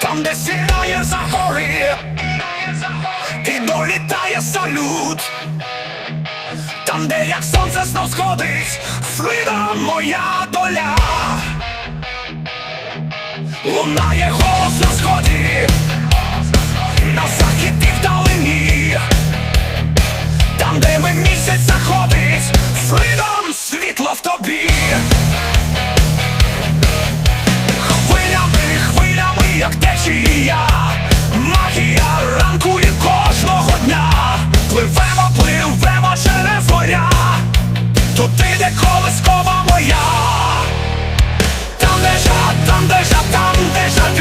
Там, де сірає за гори, і долітає салют. Там, де як сонце знов сходить, Фрида моя доля. Лунає голос на сході, на захід туди, де колискова моя. Там де жа, там де жа, там де Сон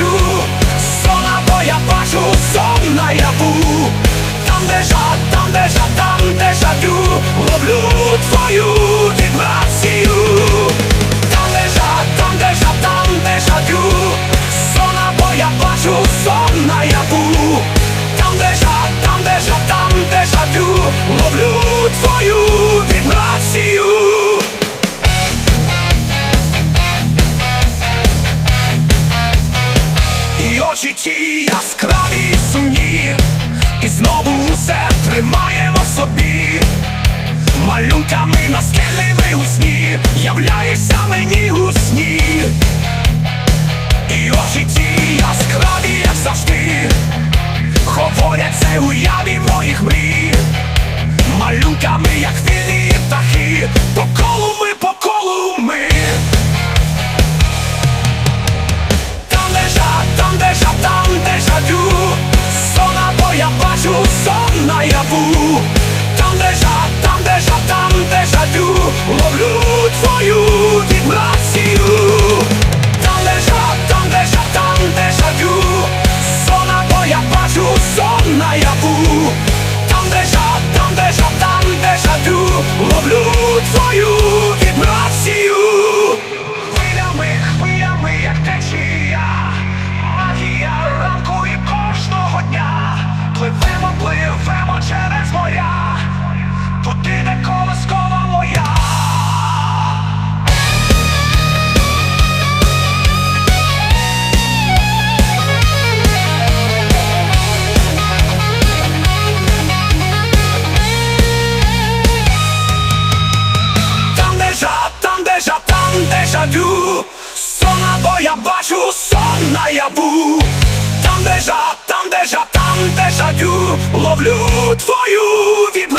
очі яскраві і сумні, і знову усе тримаємо собі. Малюнками наскільки у сні, являєшся мені у сні. І очі ті яскраві, як завжди, говорять це уяві моїх наяву там дежавю Сон або я бачу сон наяву. Там дежа, там дежа, там дежавю Ловлю твою вібрацію